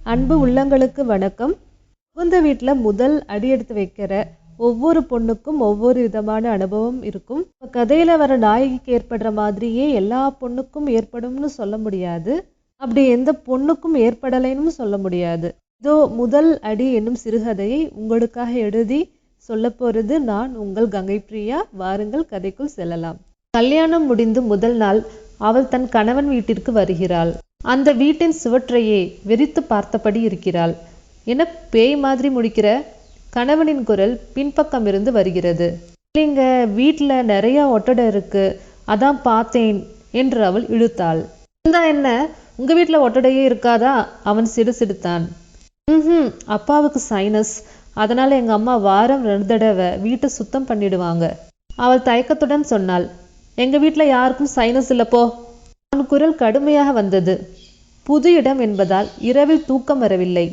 அன்பு உள்ளங்களுக்கு வணக்கம். புகுந்த வீட்டில் முதல் அடி எடுத்து வைக்கிற ஒவ்வொரு பொண்ணுக்கும் ஒவ்வொரு விதமான அனுபவம் இருக்கும். கதையில் வர நாயகிக்கு ஏற்படுற மாதிரியே எல்லா பொண்ணுக்கும் ஏற்படும்னு சொல்ல முடியாது. அப்படி எந்த பொண்ணுக்கும் ஏற்படலைன்னு சொல்ல முடியாது. இதோ முதல் அடி என்னும் சிறுகதையை உங்களுக்காக எழுதி சொல்ல போகிறது நான் உங்கள் கங்கை பிரியா. வாருங்கள் கதைக்குள் செல்லலாம். கல்யாணம் முடிந்து முதல் நாள் அவள் தன் கணவன் வீட்டிற்கு வருகிறாள். அந்த வீட்டின் சுவற்றையே வெறித்து பார்த்தபடி இருக்கிறாள். என பேய் மாதிரி முடிக்கிற? கணவனின் குரல் பின்பக்கம் இருந்து வருகிறது. இல்லைங்க வீட்டில் நிறைய ஒட்டடை இருக்கு. அதான் பார்த்தேன் என்று அவள் இழுத்தாள். இருந்தா என்ன? உங்க வீட்டில் ஒட்டடையே இருக்காதா? அவன் சிடு சிடுத்தான் ம் அப்பாவுக்கு சைனஸ் அதனால எங்க அம்மா வாரம் ரெண்டு தடவை வீட்டை சுத்தம் பண்ணிடுவாங்க. அவள் தயக்கத்துடன் சொன்னாள். எங்க வீட்டில் யாருக்கும் சைனஸ் இல்லப்போ அவன் குரல் கடுமையாக வந்தது. புது இடம் என்பதால் இரவில் தூக்கம் வரவில்லை.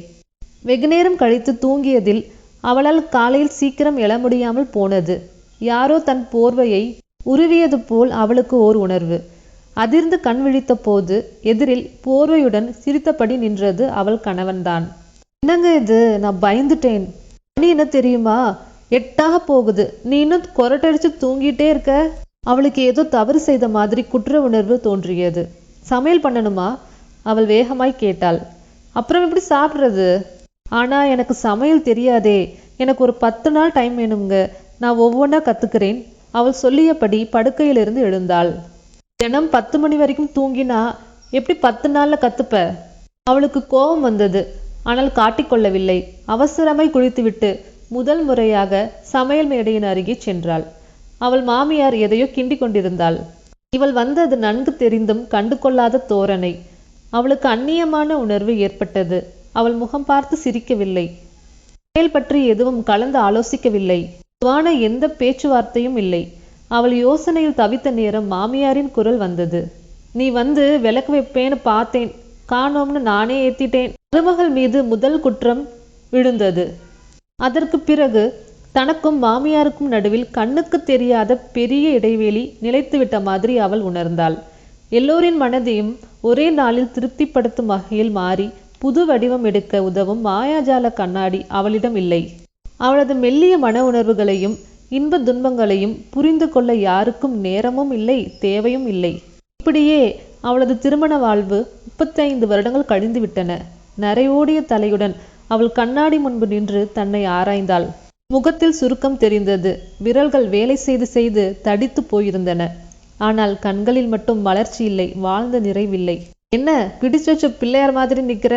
வெகுநேரம் கழித்து தூங்கியதில் அவளால் காலையில் சீக்கிரம் எழ முடியாமல் போனது. யாரோ தன் போர்வையை உருவியது போல் அவளுக்கு ஓர் உணர்வு. அதிர்ந்து கண் விழித்த போது எதிரில் போர்வையுடன் சிரித்தபடி நின்றது அவள் கணவன்தான். என்னங்க இது? நான் பயந்துட்டேன். மணி என்ன தெரியுமா? எட்டாக போகுது. நீ இன்னும் கொரட்டடிச்சு தூங்கிட்டே இருக்க. அவளுக்கு ஏதோ தவறு செய்த மாதிரி குற்ற உணர்வு தோன்றியது. சமையல் பண்ணணுமா? அவள் வேகமாய் கேட்டாள். அப்புறம் எப்படி சாப்பிட்றது? ஆனா எனக்கு சமையல் தெரியாதே. எனக்கு ஒரு பத்து நாள் டைம் வேணுங்க நான் ஒவ்வொன்றா கத்துக்கிறேன். அவள் சொல்லியபடி படுக்கையிலிருந்து எழுந்தாள். தினம் பத்து மணி வரைக்கும் தூங்கினா எப்படி பத்து நாள்ல கத்துப்ப? அவளுக்கு கோபம் வந்தது. ஆனால் காட்டிக்கொள்ளவில்லை அவசரமாய் குளித்துவிட்டு முதல் முறையாக சமையல் மேடையின் அருகே சென்றாள். அவள் மாமியார் எதையோ கிண்டிக் கொண்டிருந்தாள். இவள் வந்தது நன்கு தெரிந்தும் கண்டு கொள்ளாத தோரணை. அவளுக்கு அந்நியமான உணர்வு ஏற்பட்டது. அவள் முகம் பார்த்து சிரிக்கவில்லை. செயல் பற்றி எதுவும் கலந்து ஆலோசிக்கவில்லை. துவான எந்த பேச்சுவார்த்தையும் இல்லை. அவள் யோசனையில் தவித்த நேரம் மாமியாரின் குரல் வந்தது. நீ வந்து விளக்கு வைப்பேன்னு பார்த்தேன். காணோம்னு நானே ஏத்திட்டேன். மருமகள் மீது முதல் குற்றம் விழுந்தது. அதற்கு பிறகு தனக்கும் மாமியாருக்கும் நடுவில் கண்ணுக்கு தெரியாத பெரிய இடைவெளி நிலைத்துவிட்ட மாதிரி அவள் உணர்ந்தாள். எல்லோரின் மனதையும் ஒரே நாளில் திருப்திப்படுத்தும் வகையில் மாறி புது வடிவம் எடுக்க உதவும் மாயாஜால கண்ணாடி அவளிடம் இல்லை. அவளது மெல்லிய மன உணர்வுகளையும் இன்ப துன்பங்களையும் புரிந்து கொள்ள யாருக்கும் நேரமும் இல்லை தேவையும் இல்லை. இப்படியே அவளது திருமண வாழ்வு முப்பத்தைந்து வருடங்கள் கழிந்துவிட்டன. நரையோடிய தலையுடன் அவள் கண்ணாடி முன்பு நின்று தன்னை ஆராய்ந்தாள். முகத்தில் சுருக்கம் தெரிந்தது. விரல்கள் வேலை செய்து செய்து தடித்து போயிருந்தன. ஆனால் கண்களில் மட்டும் வளர்ச்சி இல்லை வாழ்ந்த நிறைவில்லை. என்ன பிடிச்சு வச்ச பிள்ளையார் மாதிரி நிக்கிற?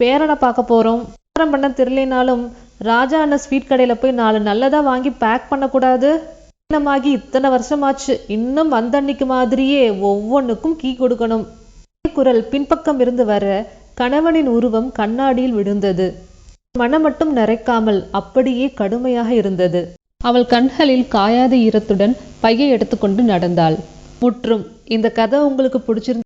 பேரனை பார்க்க போறோம். வியாபாரம் பண்ண தெரியலனாலும் ராஜா அண்ணன் ஸ்வீட் கடையில போய் நாலு நல்லதா வாங்கி பேக் பண்ணக்கூடாது கல்யாணமாகி இத்தனை வருஷமாச்சு. இன்னும் வந்தன்னைக்கு மாதிரியே ஒவ்வொன்றுக்கும் கீ கொடுக்கணும். குரல் பின்பக்கம் இருந்து வர கணவனின் உருவம் கண்ணாடியில் விழுந்தது. மனம் மட்டும் நரைக்காமல் அப்படியே கடுமையாக இருந்தது. அவள் கண்களில் காயாத ஈரத்துடன் பையை எடுத்துக்கொண்டு நடந்தாள். முற்றும் இந்த கதை உங்களுக்கு பிடிச்சிருந்த